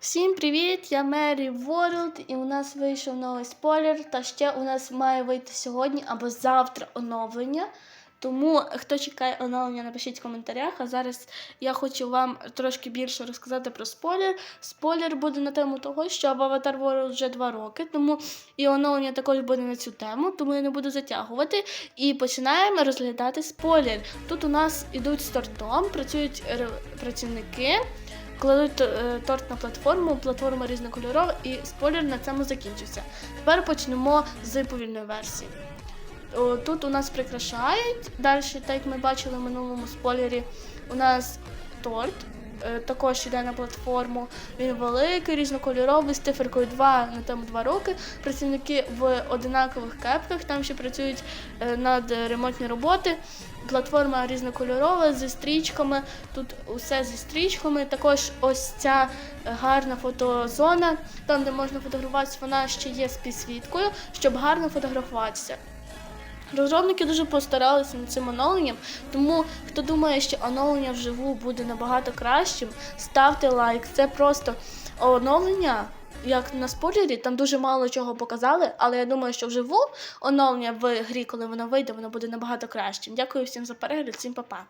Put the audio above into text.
Всім привіт! Я Мері Ворлд, і у нас вийшов новий спойлер. Та ще у нас має вийти сьогодні або завтра оновлення. Тому хто чекає оновлення, напишіть в коментарях. А зараз я хочу вам трошки більше розказати про спойлер. Спойлер буде на тему того, що Avatar World вже два роки, тому і оновлення також буде на цю тему, тому я не буду затягувати. І починаємо розглядати спойлер. Тут у нас ідуть з тортом, працюють працівники. Кладуть е, торт на платформу, платформа різнокольорова, і спойлер на цьому закінчився. Тепер почнемо з повільної версії. Тут у нас прикрашають. Далі, так як ми бачили в минулому спойлері, у нас торт. Е, Також йде на платформу. Він великий, різнокольоровий, з циферкою 2 на тому 2 роки. Працівники в одинакових кепках, там ще працюють е, над ремонтні роботи. Платформа різнокольорова зі стрічками. Тут усе зі стрічками. Також ось ця гарна фотозона, там, де можна фотографуватися, вона ще є з підсвіткою, щоб гарно фотографуватися. Розробники дуже постаралися над цим оновленням, тому хто думає, що оновлення вживу буде набагато кращим, ставте лайк. Це просто оновлення. Як на спойлері, там дуже мало чого показали, але я думаю, що вживу оновлення в грі, коли воно вийде, воно буде набагато кращим. Дякую всім за перегляд, всім па-па.